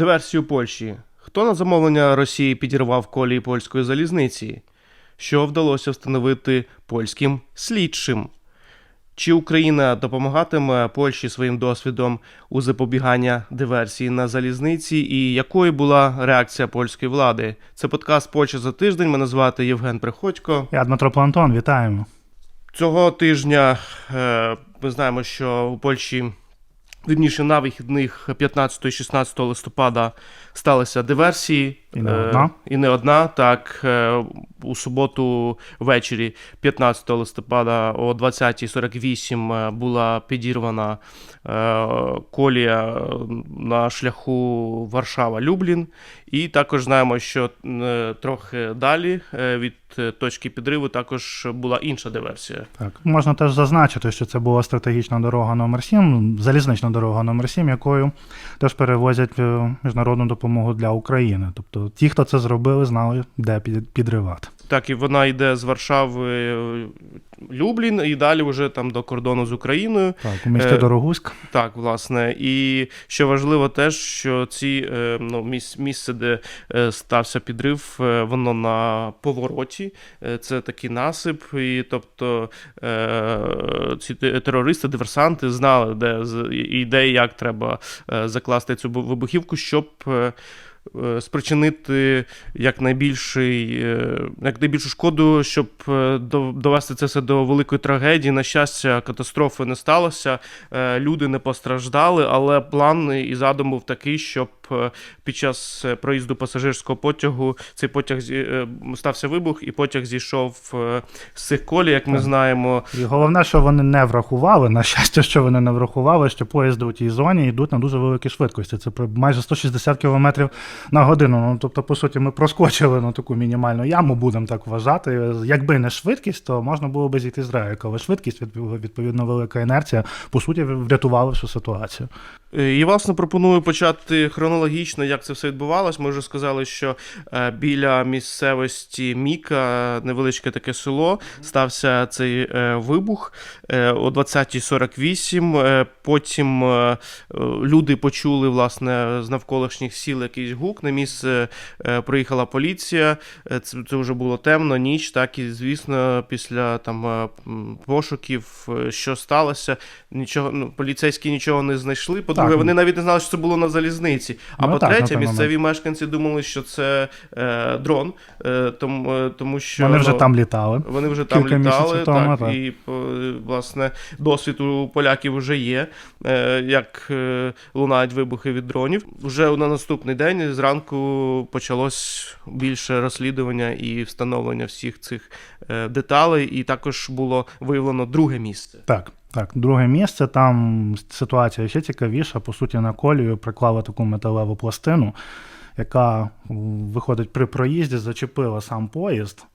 Диверсію Польщі. Хто на замовлення Росії підірвав колії польської залізниці? Що вдалося встановити польським слідчим? Чи Україна допомагатиме Польщі своїм досвідом у запобігання диверсії на залізниці? І якою була реакція польської влади? Це подкаст Польща за тиждень. Мене звати Євген Приходько. Я Дмитро Плантон, вітаємо. Цього тижня е, ми знаємо, що у Польщі, вірніше, на вихідних 15-16 листопада сталися диверсії. І не Е, одна. І не одна. Так, е, у суботу ввечері, 15 листопада о 20.48 е, була підірвана колія на шляху Варшава-Люблін. І також знаємо, що трохи далі від точки підриву також була інша диверсія. Так, можна теж зазначити, що це була стратегічна дорога номер 7 залізнична дорога номер 7 якою теж перевозять е, міжнародну допомогу для України. Тобто ті, хто це зробили, знали, де підривати. Так, і вона йде з Варшави е, Люблін і далі вже там до кордону з Україною. Так, у місті Е, Дорогуськ. Так, власне. І що важливо теж, що ці е, ну, міс- місце, де стався підрив, воно на повороті. Це такий насип. І тобто е, ці терористи, диверсанти знали, де і де як треба закласти цю вибухівку, щоб. Е, як Спричинити якнайбільший, е, якнайбільшу шкоду, щоб е, довести це все до великої трагедії. На щастя, катастрофи не сталося, люди не постраждали, але план і задум був такий, щоб під час е, проїзду пасажирського потягу цей потяг зі- е, стався вибух, і потяг зійшов е, з цих колій, як ми Так. знаємо. І головне, що вони не врахували, на щастя, що вони не врахували, що поїзди у тій зоні йдуть на дуже великій швидкості. Це майже 160 км на годину. Ну, тобто, по суті, ми проскочили на таку мінімальну яму, будемо так вважати. Якби не швидкість, то можна було би зійти з рейок, але швидкість, відповідно, велика інерція, по суті, врятувала всю ситуацію. Е, І, власне, пропоную почати хронологічно, як це все відбувалось. Ми вже сказали, що е, біля місцевості Міка, невеличке таке село, стався цей е, вибух е, о 20.48. Е, Потім е, е, люди почули, власне, з навколишніх сіл якийсь гук. На місце е, приїхала поліція. Е, Це, це вже було темно, ніч. Так і звісно, після там е, пошуків, е, що сталося, нічого, ну, поліцейські нічого не знайшли. По-друге, вони навіть не знали, що це було на залізниці. А Ну, по-третє, місцеві момент. мешканці думали, що це е, дрон, е, тому, е, тому що Вони вже ну, там літали. вони вже там Кілька літали, тому, так, так. і по- власне досвід у поляків вже є, е, як е, лунають вибухи від дронів. Вже на наступний день зранку почалось більше розслідування і встановлення всіх цих е, деталей, і також було виявлено друге місце. Так, так. Друге місце, там ситуація ще цікавіша. По суті, на колію приклали таку металеву пластину, яка виходить при проїзді, зачепила сам поїзд.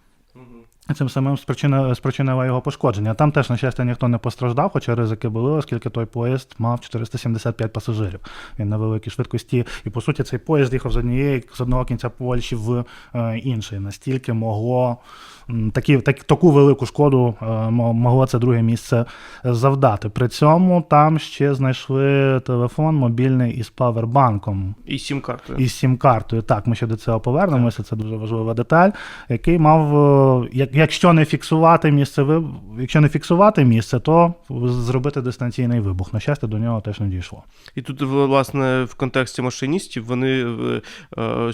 Цим самим спричинила, спричинила його пошкодження. Там теж, на щастя, ніхто не постраждав, хоча ризики були, оскільки той поїзд мав 475 пасажирів. Він на великій швидкості. І по суті, цей поїзд їхав з однієї з одного кінця Польщі в е, інший. Настільки могло такі, так, таку велику шкоду е, мо- могло це друге місце завдати. При цьому там ще знайшли телефон мобільний із павербанком. І сім картою. Із сім-картою. Так, ми ще до цього повернемося. Це дуже важлива деталь, який мав, е, як, якщо не фіксувати місце, якщо не фіксувати місце, то зробити дистанційний вибух. На щастя, до нього теж не дійшло. І тут, власне, в контексті машиністів вони е, е,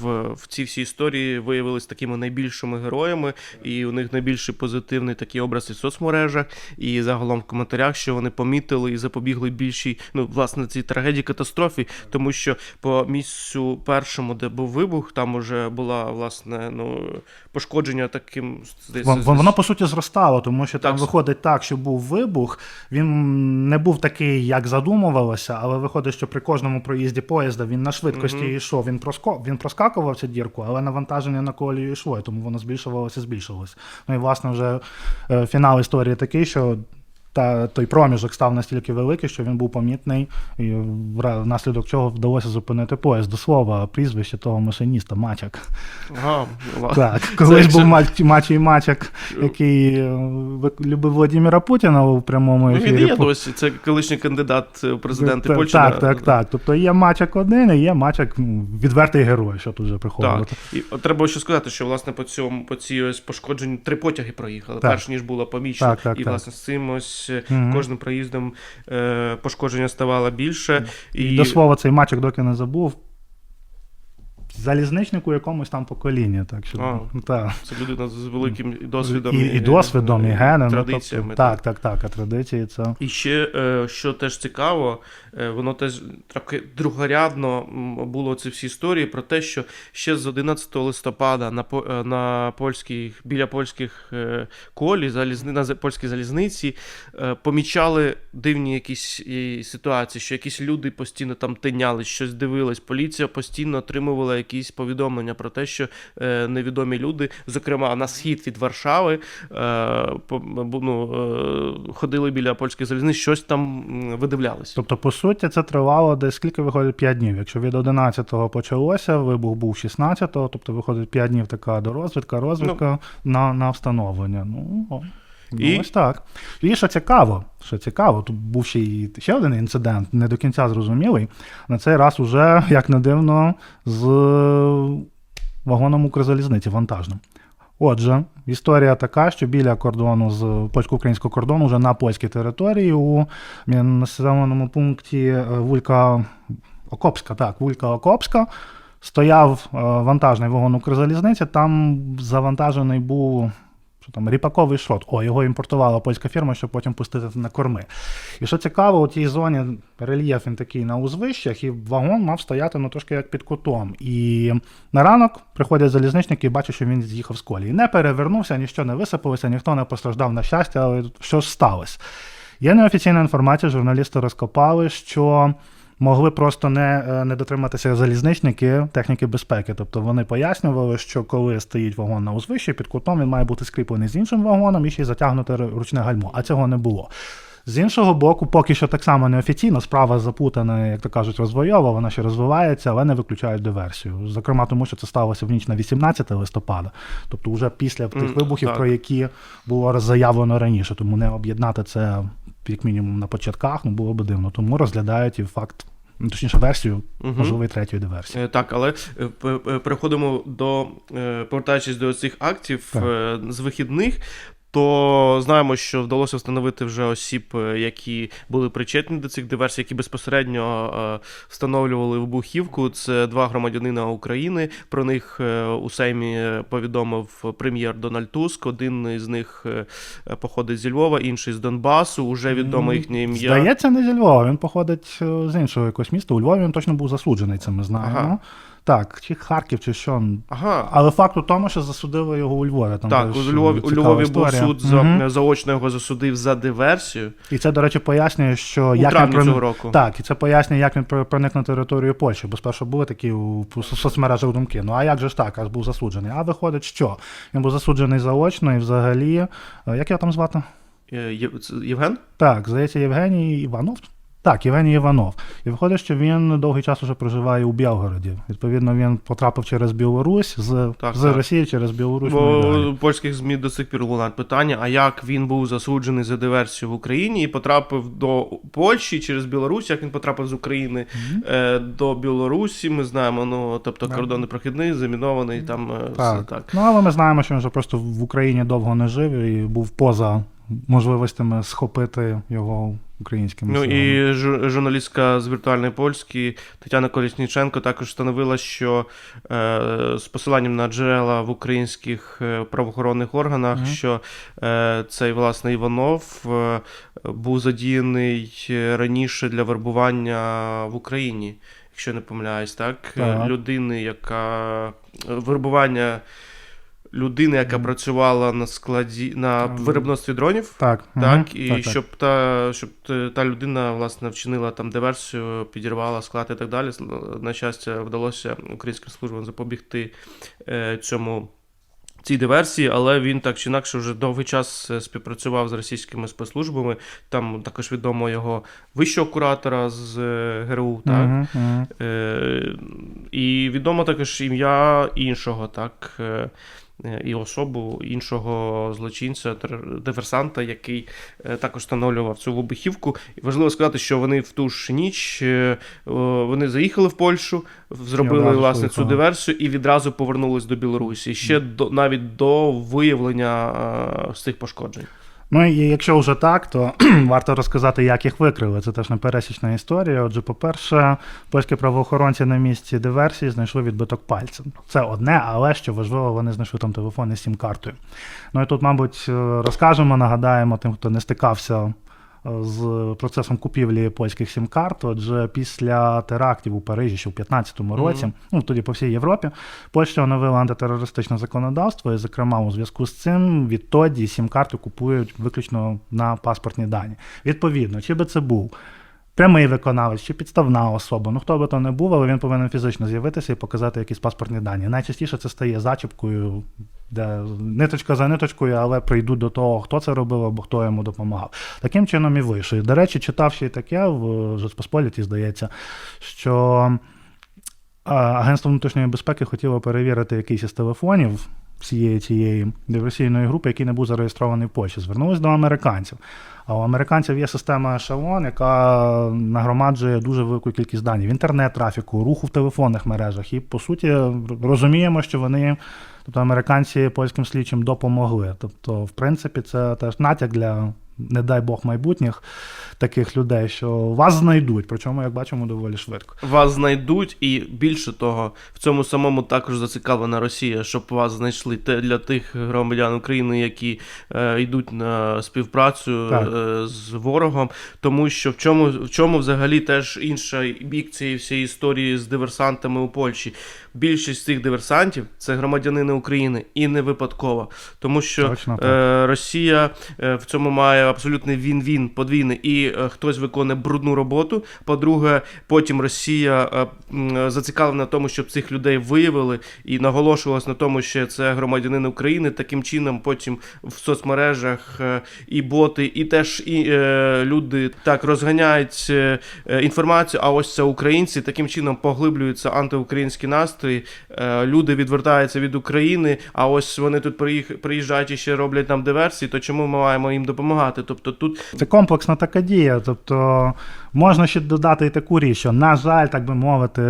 в, в цій всій історії виявилися такими найбільшими героями, і у них найбільший позитивний такий образ і в соцмережах, і загалом в коментарях, що вони помітили і запобігли більшій, ну, власне, цій трагедії катастрофі, тому що по місцю першому, де був вибух, там уже була власне ну, пошкодження таким Воно по суті зростало, тому що там виходить так, що був вибух. Він не був такий, як задумувалося, але виходить, що при кожному проїзді поїзда він на швидкості Мгм. йшов. Він проско... він проскакував цю дірку, але навантаження на колію йшло, і тому воно збільшувалося, збільшувалося. Ну і власне вже е, фінал історії такий, що та той проміжок став настільки великий, що він був помітний, і внаслідок чого вдалося зупинити поїзд. До слова, прізвище того машиніста Мачак. Ага, Так, колись був Мач- Мачий Мачак, який е, любив Владимира Путіна у прямому Ну, він і є досі. Це колишній кандидат в президенти так, Польщі. Так, так, так. Тобто є Мачак один, і є Мачак ну, відвертий герой, що тут вже Так, і треба ще сказати, що власне по цьому по цій ось пошкодженню три потяги проїхали. Так. Перш ніж Так, так, і так. власне з цим ось е, Мгм. кожним проїздом е, пошкодження ставало більше. І, До слова, цей Мачак, доки не забув. Залізничник у якомусь там поколінні, так що А. ну, так. це людина з великим досвідом і, і досвідом, і е, геном. ну, тобто, так, так, так, а традиції це. І ще, е, що теж цікаво, е, воно теж трохи другорядно було ці всі історії про те, що ще з 11 листопада на, е, на польських, біля польських колій, залізни, на польській залізниці, помічали дивні якісь ситуації, що якісь люди постійно там тинялись, щось дивились. Поліція постійно отримувала якісь повідомлення про те, що е, невідомі люди, зокрема на схід від Варшави, е, ну, е, ходили біля польських залізниць, щось там м, видивлялись. Тобто, по суті, це тривало десь скільки виходить 5 днів. Якщо від 11-го почалося, вибух був 16-го, тобто виходить 5 днів така дорозвідка, розвідка на, на встановлення. Ну, ну, І- ось так. І що цікаво, що цікаво, тут був ще й ще один інцидент, не до кінця зрозумілий. На цей раз уже, як не дивно, з вагоном Укрзалізниці вантажним. Отже, історія така, що біля кордону з польсько-українського кордону, вже на польській території, у населеному пункті е, Вулька Окопська, так, Вулька Окопська, стояв е, вантажний вагон Укрзалізниці. Там завантажений був що там, ріпаковий шрот. О, його імпортувала польська фірма, щоб потім пустити на корми. І що цікаво, у тій зоні рельєф він такий на узвищах, і вагон мав стояти ну, трошки як під кутом. І на ранок приходять залізничники і бачать, що він з'їхав з колії. Не перевернувся, нічого не висипалося, ніхто не постраждав на щастя, але що сталося? Є неофіційна інформація, журналісти розкопали, що могли просто не, е, не дотриматися залізничники техніки безпеки. Тобто вони пояснювали, що коли стоїть вагон на узвищі, під кутом він має бути скріплений з іншим вагоном і ще й затягнути ручне гальмо, а цього не було. З іншого боку, поки що так само неофіційно, справа запутана, як то кажуть, розвойова, вона ще розвивається, але не виключають диверсію. Зокрема, тому що це сталося в ніч на 18 листопада, тобто вже після тих вибухів, так. про які було заявлено раніше. Тому не об'єднати це як мінімум на початках, ну було би дивно. Тому розглядають і факт, ну, точніше, версію можливо можливої третьої диверсії. Е, Так, але е, п- переходимо до е, повертаючись до цих актів Так. е, з вихідних. То знаємо, що вдалося встановити вже осіб, е, які були причетні до цих диверсій, які безпосередньо е, встановлювали вибухівку. Це два громадянина України. Про них е, у Сеймі повідомив прем'єр Дональд Туск. Один із них походить зі Львова, інший з Донбасу. Уже відомо їхнє ім'я. Здається, не зі Львова. Він походить з іншого якогось міста. У Львові він точно був засуджений, це ми знаємо. Ага. Так, чи Харків, чи що. Ага, Але факт у тому, що засудили його у Львові. Там Так, у Львові, у Львові був суд за Мгм. заочно його засудив за диверсію І це, до речі, пояснює, що у як він травні проник- цього року. Так, і це пояснює, як він проник на територію Польщі, бо спершу були такі у соцмережах думки. Ну а як же ж так, аж був засуджений? А виходить, що він був засуджений заочно і взагалі. е, Як його там звати? Е, Євген? Так, здається, Євгеній Іванов. Так, Євгеній Іванов. І виходить, що він довгий час уже проживає у Білгороді. Відповідно, він потрапив через Білорусь з, Так, з так. Росії через Білорусь. Бо у польських ЗМІ до сих пір лунають питання: а як він був засуджений за диверсію в Україні і потрапив до Польщі через Білорусь, як він потрапив з України е, до Білорусі? Ми знаємо, ну тобто Да. кордон непрохідний, замінований, там е, все Так. так. Ну, але ми знаємо, що він вже просто в Україні довго не жив і був поза можливостями схопити його українськими Ну силами. і журналістка з віртуальної польськи Тетяна Колісніченко також встановила, що е, з посиланням на джерела в українських е, правоохоронних органах, Мгм. що е, цей власне Іванов е, був задіяний е, раніше для вербування в Україні, якщо не помиляюсь, так? Е, Так. Людини, яка вербування. Людини, яка працювала на складі на виробництві дронів, Так, так, мгм, і так, так. щоб та щоб та людина власне вчинила там диверсію, підірвала склад і так далі. На щастя, вдалося українським службам запобігти е, цьому цій диверсії, але він так чи інакше вже довгий час е, співпрацював з російськими спецслужбами. Там також відомо його вищого куратора з е, ГРУ, так? Мгм, мгм. Е, і відомо також ім'я іншого, так. Е, І особу іншого злочинця, диверсанта, який е, також встановлював цю вибухівку. І важливо сказати, що вони в ту ж ніч е, вони заїхали в Польщу, зробили власне цю диверсію і відразу повернулись до Білорусі. Ще до навіть до виявлення з цих пошкоджень. Ну і якщо вже так, то варто розказати, як їх викрили. Це теж не пересічна історія. Отже, по-перше, польські правоохоронці на місці диверсії знайшли відбиток пальця. Це одне, але що важливо, вони знайшли там телефон із сім-картою. Ну і тут, мабуть, розкажемо, нагадаємо тим, хто не стикався з процесом купівлі польських сім-карт. Отже, після терактів у Парижі, ще в 2015 році, Мгм. ну тоді по всій Європі, Польща оновила антитерористичне законодавство, і, зокрема, у зв'язку з цим відтоді сім-карти купують виключно на паспортні дані. Відповідно, чи би це був прямий виконавець чи підставна особа, ну хто би то не був, але він повинен фізично з'явитися і показати якісь паспортні дані. Найчастіше це стає зачіпкою, де ниточка за ниточкою, але прийдуть до того, хто це робив або хто йому допомагав. Таким чином і вийшли. До речі, читав ще й таке в Жоспосполіті, здається, що Агентство внутрішньої безпеки хотіло перевірити якийсь із телефонів всієї цієї диверсійної групи, який не був зареєстрований в Польщі. Звернулись до американців. А у американців є система Ешелон, яка нагромаджує дуже велику кількість даних інтернет-трафіку, руху в телефонних мережах. І по суті розуміємо, що вони, тобто американці польським слідчим допомогли. Тобто, в принципі, це теж натяк для, не дай Бог, майбутніх таких людей, що вас знайдуть, причому, як бачимо, доволі швидко. Вас знайдуть, і більше того, в цьому самому також зацікавлена Росія, щоб вас знайшли те для тих громадян України, які е, йдуть на співпрацю е, з ворогом. Тому що в чому, в чому взагалі теж інша бік цієї всієї історії з диверсантами у Польщі. Більшість цих диверсантів це громадянини України і не випадково, тому що Точно е, Росія е, в цьому має абсолютний він-він подвійний. І е, хтось виконує брудну роботу. По-друге, потім Росія е, м, зацікавлена в тому, щоб цих людей виявили і наголошувалась на тому, що це громадянини України. Таким чином, потім в соцмережах е, і боти, і теж і е, люди так розганяють е, е, інформацію. А ось це українці. Таким чином поглиблюються антиукраїнські настрої. Е, люди відвертаються від України. А ось вони тут приїжджають і ще роблять нам диверсії. То чому ми маємо їм допомагати? Тобто тут Це комплексна така дія. Тобто можна ще додати і таку річ, що, на жаль, так би мовити,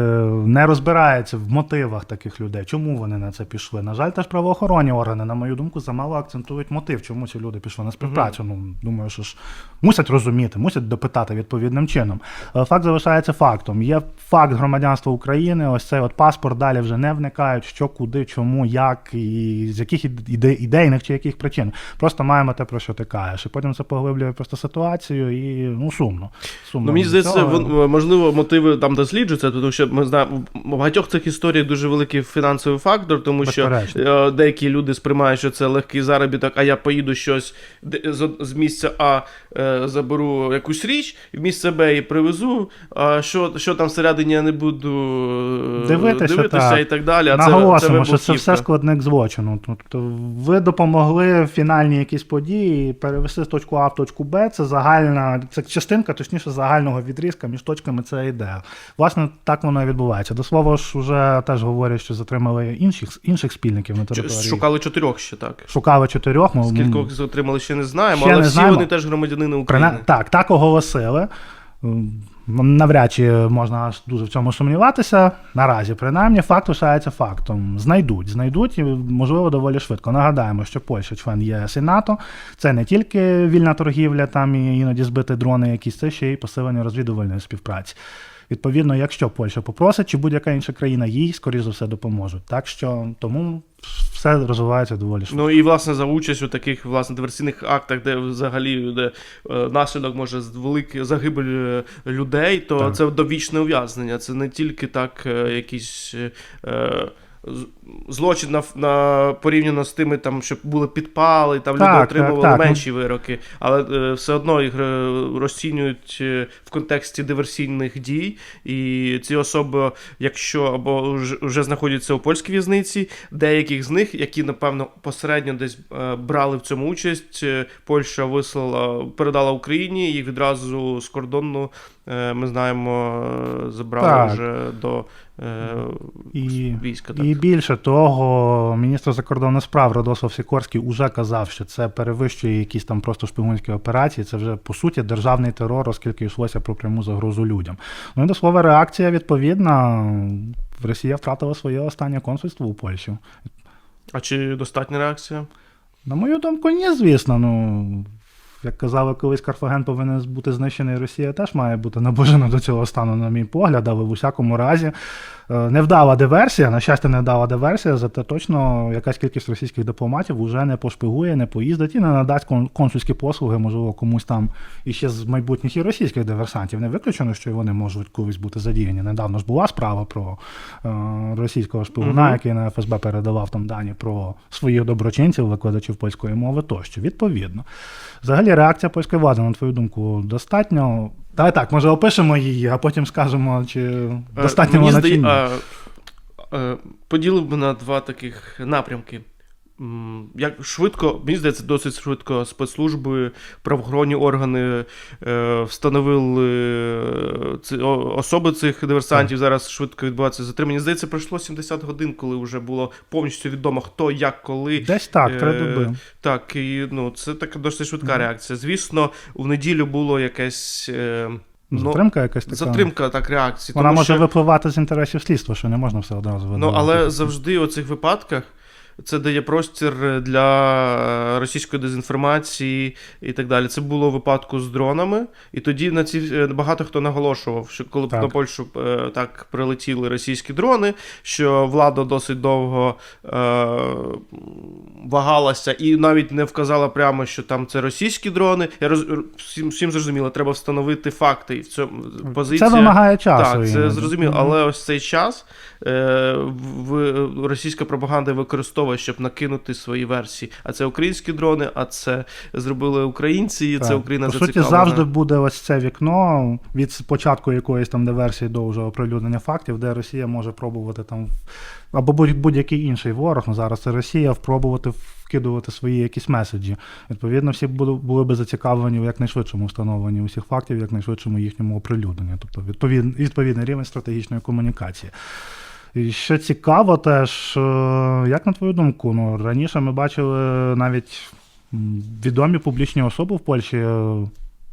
не розбирається в мотивах таких людей. Чому вони на це пішли? На жаль, теж правоохоронні органи, на мою думку, замало акцентують мотив, чому ці люди пішли на співпрацю. Ну, думаю, що ж мусять розуміти, мусять допитати відповідним чином. Але факт залишається фактом. Є факт громадянства України, ось цей от паспорт далі вже не вникають, що, куди, чому, як і з яких іде, ідейних чи яких причин. Просто маємо те, про що ти кажеш. І потім це поглиблює просто ситуацію і ну сумно. сумно Ну, мені здається, можливо, мотиви там досліджуються, тому що ми знаємо, в багатьох цих історіях дуже великий фінансовий фактор, тому що Безперечно. е, деякі люди сприймають, що це легкий заробіток, а я поїду щось з, місця А е, заберу якусь річ, в місце Б її привезу. А що, що там всередині я не буду е, Дивитися, дивитися так. і так далі. А це, це Наголосимо, що це все складник злочину. Тобто ви допомогли в фінальні якісь події перевести з точку А в точку Б. Це загальна, це частинка, точніше, загального відрізка між точками це ідея. Власне, так воно і відбувається. До слова ж, вже теж говорять, що затримали інших, інших спільників на території. Шукали чотирьох ще так. Шукали чотирьох. ми- Скількох затримали, ще не знаємо, Ще але не всі знаємо. вони теж громадянини України. Так, так оголосили. Навряд чи можна дуже в цьому сумніватися. Наразі, принаймні, факт лишається фактом. Знайдуть, знайдуть і, можливо, доволі швидко. Нагадаємо, що Польща член ЄС і НАТО. Це не тільки вільна торгівля, там і іноді збити дрони якісь, це ще й посилення розвідувальної співпраці. Відповідно, якщо Польща попросить, чи будь-яка інша країна їй, скоріш за все, допоможуть. Так що тому все розвивається доволі швидко. Ну і власне за участь у таких власне диверсійних актах, де взагалі де е, наслідок може з- великий загибель е, людей, то Так. це довічне ув'язнення. Це не тільки так, е, якісь. Е, злочин на, на порівняно з тими, там, що були підпали, там люди отримували так, так. менші вироки, але е, все одно їх е, розцінюють е, в контексті диверсійних дій. І ці особи, якщо або вже, знаходяться у польській в'язниці, деяких з них, які напевно посередньо десь брали в цьому участь, Польща вислала, передала Україні, їх відразу з кордону. Ми знаємо, забрали Так. вже до І, війська. Так. і більше того, міністр закордонних справ Радослав Сікорський уже казав, що це перевищує якісь там просто шпигунські операції. Це вже по суті державний терор, оскільки йшлося про пряму загрозу людям. Ну і до слова, реакція відповідна. Росія втратила своє останнє консульство у Польщі. А чи достатня реакція? На мою думку, ні, звісно. Ну, як казали колись, Карфаген повинен бути знищений, Росія теж має бути наближена до цього стану, на мій погляд, але в усякому разі невдала диверсія, на щастя, невдала диверсія, зате точно якась кількість російських дипломатів вже не пошпигує, не поїздить і не надасть консульські послуги, можливо, комусь там іще з майбутніх і російських диверсантів. Не виключено, що і вони можуть колись бути задіяні. Недавно ж була справа про е, російського шпигуна, Мгм. який на ФСБ передавав там дані про своїх доброчинців, викладачів польської мови тощо. Відповідно. Взагалі, реакція польської влади, на твою думку, достатньо. Давай так, може опишемо її, а потім скажемо, чи Е, достатньо вона чи ні. е, поділив би на два таких напрямки. Як швидко, мені здається, досить швидко спецслужби, правоохоронні органи е, встановили е, ці, о- особи цих диверсантів. Зараз швидко відбувається затримання. Здається, пройшло 70 годин, коли вже було повністю відомо, хто, як, коли. Десь так, три Е, доби. Так, і ну, це така досить швидка Мгм. реакція. Звісно, в неділю було якесь. Е, ну, Затримка якась така. затримка так реакції. Вона тому може що... випливати з інтересів слідства, що не можна все одразу Ну, але завжди у цих випадках це дає простір для російської дезінформації і так далі. Це було в випадку з дронами, і тоді на ці е, багато хто наголошував, що коли Так. на Польщу е, так прилетіли російські дрони, що влада досить довго е, вагалася і навіть не вказала прямо, що там це російські дрони. Я роз... всім, всім зрозуміло, треба встановити факти і в цьому позиція. Це вимагає часу. Так, це зрозуміло, але ось цей час е, в- російська пропаганда використовує, щоб накинути свої версії. А це українські дрони, а це зробили українці, і це Так. Україна По суті, завжди буде ось це вікно від початку якоїсь там диверсії до вже оприлюднення фактів, де Росія може пробувати там або будь- будь-який інший ворог. Ну зараз це Росія впробувати вкидувати свої якісь меседжі. Відповідно, всі були, були би зацікавлені в якнайшвидшому встановленні усіх фактів, якнайшвидшому їхньому оприлюдненні. Тобто відповід, відповідний рівень стратегічної комунікації. І що цікаво, теж, е, як на твою думку, ну раніше ми бачили навіть відомі публічні особи в Польщі е,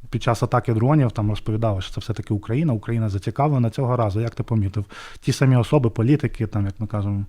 під час атаки дронів там розповідали, що це все-таки Україна, Україна зацікавлена цього разу. Як ти помітив? Ті самі особи, політики, там, як ми кажемо,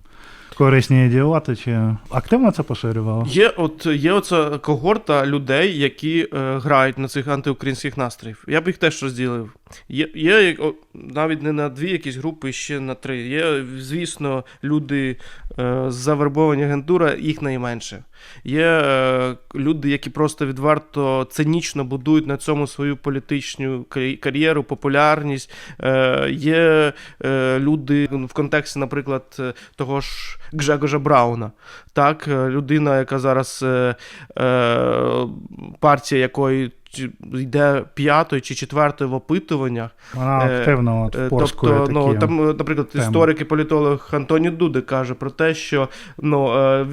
корисні ідіоти, чи активно це поширювало? Є, от є оця когорта людей, які е, грають на цих антиукраїнських настроїв. Я б їх теж розділив. Є, є о, навіть не на дві якісь групи, ще на три. Є, звісно, люди е, завербовані агентура, їх найменше. Є е, люди, які просто відверто цинічно будують на цьому свою політичну кар'єру, популярність. Е, є е, люди в контексті, наприклад, е, того ж Гжегожа Брауна. Так, е, людина, яка зараз е, е, партія якої йде п'ятою чи четвертою в опитуваннях. Вона Е, активно от Е, Тобто, ну там, е, наприклад, теми. історик і політолог Антоні Дуде каже про те, що ну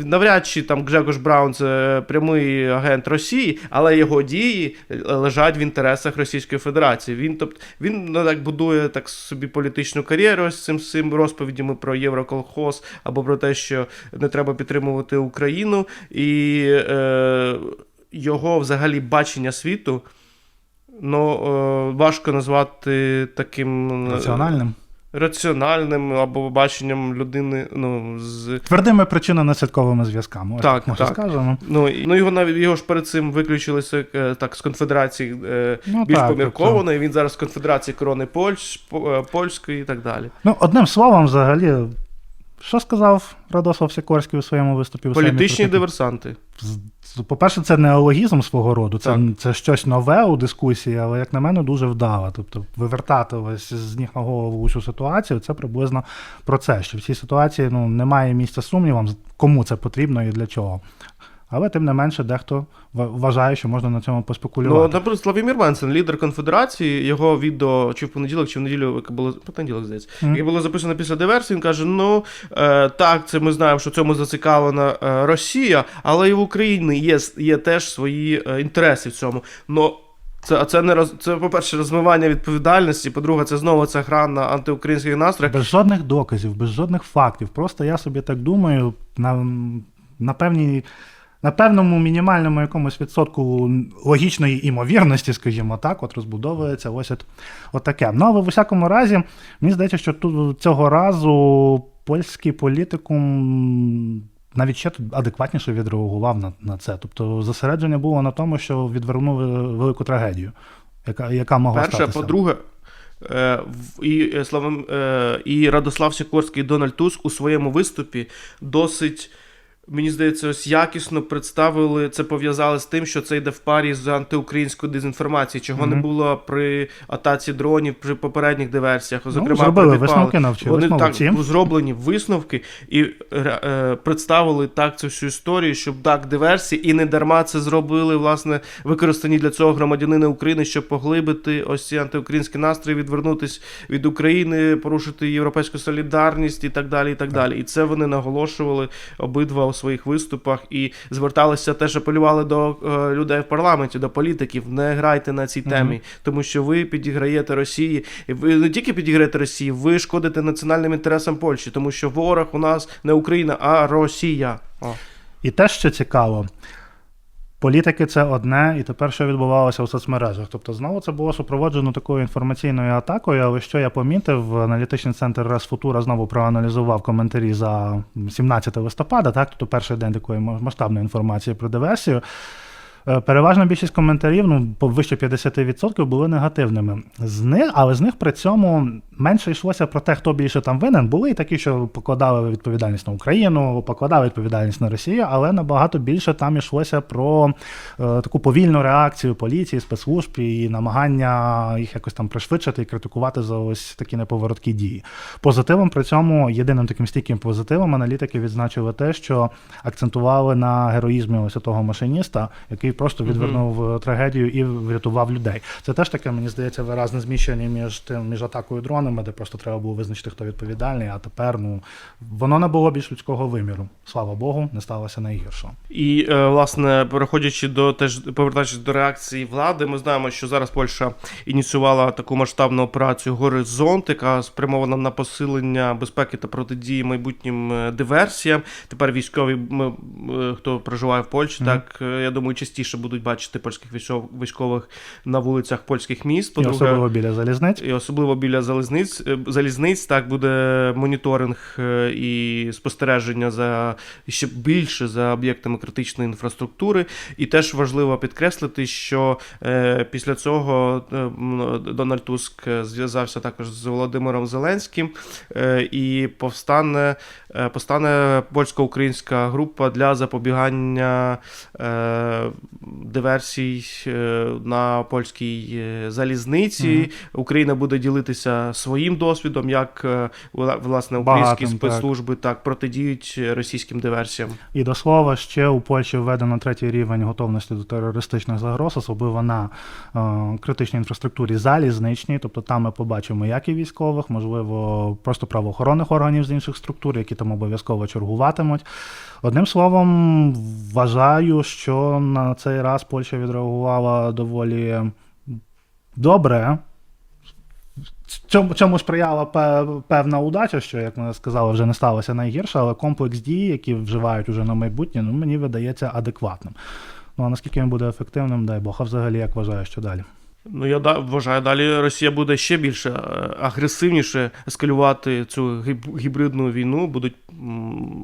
навряд чи там Гжегош Браун це прямий агент Росії, але його дії лежать в інтересах Російської Федерації. Він тобто він ну, так будує так собі політичну кар'єру з цим цим розповідями про Євроколхоз або про те, що не треба підтримувати Україну, і е, його взагалі бачення світу. Ну, важко назвати таким е, раціональним. раціональним або баченням людини. Ну, з... Твердими причинно-наслідковими зв'язками. Так, може так. скажемо. Ну, і- ну його навіть його ж перед цим виключилися е, так з конфедерації Ну, більш так, помірковано, і він зараз з конфедерації корони Польщ, По- польської і так далі. Ну, одним словом, взагалі, Що сказав Радослав Сікорський у своєму виступі? у Політичні про диверсанти. По-перше, це неологізм свого роду, це, Так. це щось нове у дискусії, але, як на мене, дуже вдало. Тобто, вивертати ось з ніг на голову усю ситуацію, це приблизно про це. Що в цій ситуації ну, немає місця сумнівам, кому це потрібно і для чого. Але тим не менше, дехто вважає, що можна на цьому поспекулювати. Ну, наприклад, Славімір Менсен, лідер конфедерації, його відео чи в понеділок, чи в неділю, яке було понеділок, здається, Мгм. яке було записано після диверсії. Він каже: ну е, так, це ми знаємо, що цьому зацікавлена е, Росія, але і в Україні є, є теж свої е, інтереси в цьому. Но це, а це не роз, це, по-перше, розмивання відповідальності. По-друге, це знову ця гра на антиукраїнських настроях. Без жодних доказів, без жодних фактів. Просто я собі так думаю, на, на певній. На певному мінімальному якомусь відсотку логічної імовірності, скажімо так, от розбудовується ось от, от таке. Ну, але в усякому разі, мені здається, що тут цього разу польський політикум навіть ще тут адекватніше відреагував на, на це. Тобто зосередження було на тому, що відвернули велику трагедію, яка, яка могла Перше, статися. по-друге, е, і, е, Славом, е, і Радослав Сікорський і Дональд Туск у своєму виступі досить. Мені здається, ось якісно представили це, пов'язали з тим, що це йде в парі з антиукраїнською дезінформацією, чого не було при атаці дронів, при попередніх диверсіях. Зокрема, Ну, зробили висновки, навчились, Вони молодці. так зроблені висновки і ре- е, представили так цю всю історію, щоб так диверсії, і не дарма це зробили, власне, використані для цього громадянини України, щоб поглибити ось ці антиукраїнські настрої, відвернутись від України, порушити європейську солідарність і так далі. І так далі. І це вони наголошували обидва своїх виступах і зверталися теж апелювали до е, людей в парламенті, до політиків. Не грайте на цій темі, тому що ви підіграєте Росії. Ви не тільки підіграєте Росії, ви шкодите національним інтересам Польщі, тому що ворог у нас не Україна, а Росія. О. І те, що цікаво, політики це одне, і тепер що відбувалося у соцмережах. Тобто, знову це було супроводжено такою інформаційною атакою. Але що я помітив, аналітичний центр Расфутура знову проаналізував коментарі за 17 листопада, так, тобто перший день такої масштабної інформації про диверсію. Е, Переважна більшість коментарів, ну, вище 50% були негативними. З них, але з них при цьому менше йшлося про те, хто більше там винен. Були і такі, що покладали відповідальність на Україну, покладали відповідальність на Росію, але набагато більше там йшлося про е, таку повільну реакцію поліції, спецслужб і намагання їх якось там пришвидшити і критикувати за ось такі неповороткі дії. Позитивом при цьому, єдиним таким стійким позитивом, аналітики відзначили те, що акцентували на героїзмі ось того машиніста, який просто відвернув е, трагедію і врятував людей. Це теж таке, мені здається, виразне зміщення між тим між атакою дронами, де просто треба було визначити, хто відповідальний. А тепер ну воно не було більш людського виміру. Слава Богу, не сталося найгіршого. І е, власне, переходячи до теж повертаючись до реакції влади, ми знаємо, що зараз Польща ініціювала таку масштабну операцію Горизонт, яка спрямована на посилення безпеки та протидії майбутнім е, диверсіям. Тепер військові, ми, хто проживає в Польщі, Мгм. так е, я думаю, частіше будуть бачити польських військових на вулицях польських міст. По-друге, особливо біля залізниць. і особливо біля залізниць, е, залізниць так буде моніторинг е, і спостереження за ще більше за об'єктами критичної інфраструктури. І теж важливо підкреслити, що е, після цього Дональд Туск зв'язався також з Володимиром Зеленським і повстане, е, повстане польсько-українська група для запобігання е, диверсій е, на польській залізниці. Мгм. Україна буде ділитися своїм досвідом, як вла- власне Багатим, українські так. спецслужби так протидіють російським диверсіям. І до слова, ще у Польщі введено третій рівень готовності до терористичних загроз, особливо на е, критичній інфраструктурі залізничній. Тобто там ми побачимо як і військових, можливо, просто правоохоронних органів з інших структур, які там обов'язково чергуватимуть. Одним словом, вважаю, що на цей раз Польща відреагувала доволі добре. Цьому, цьому сприяла певна удача, що, як ми сказали, вже не сталося найгірше, але комплекс дій, які вживають уже на майбутнє, ну мені видається адекватним. Ну а наскільки він буде ефективним, дай Бог, а взагалі як вважаю, що далі? Ну я вважаю, далі Росія буде ще більше е, агресивніше ескалювати цю гіб- гібридну війну. Будуть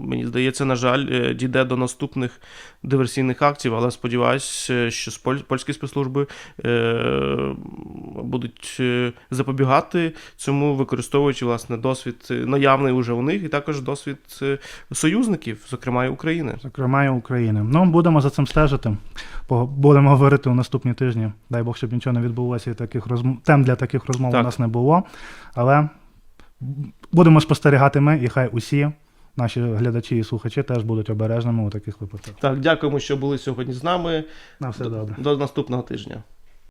мені здається, на жаль, е, дійде до наступних диверсійних актів, але сподіваюся, е, що споль- польські спецслужби будуть запобігати цьому, використовуючи власне досвід наявний уже у них, і також досвід союзників, зокрема і України. Зокрема, і України. Ну, будемо за цим стежити. Будемо говорити у наступні тижні. Дай Бог, щоб нічого не відбулося і таких розм... тем для таких розмов Так. у нас не було. Але будемо спостерігати ми, і хай усі наші глядачі і слухачі теж будуть обережними у таких випадках. Так, дякуємо, що були сьогодні з нами. На все добре. До наступного тижня.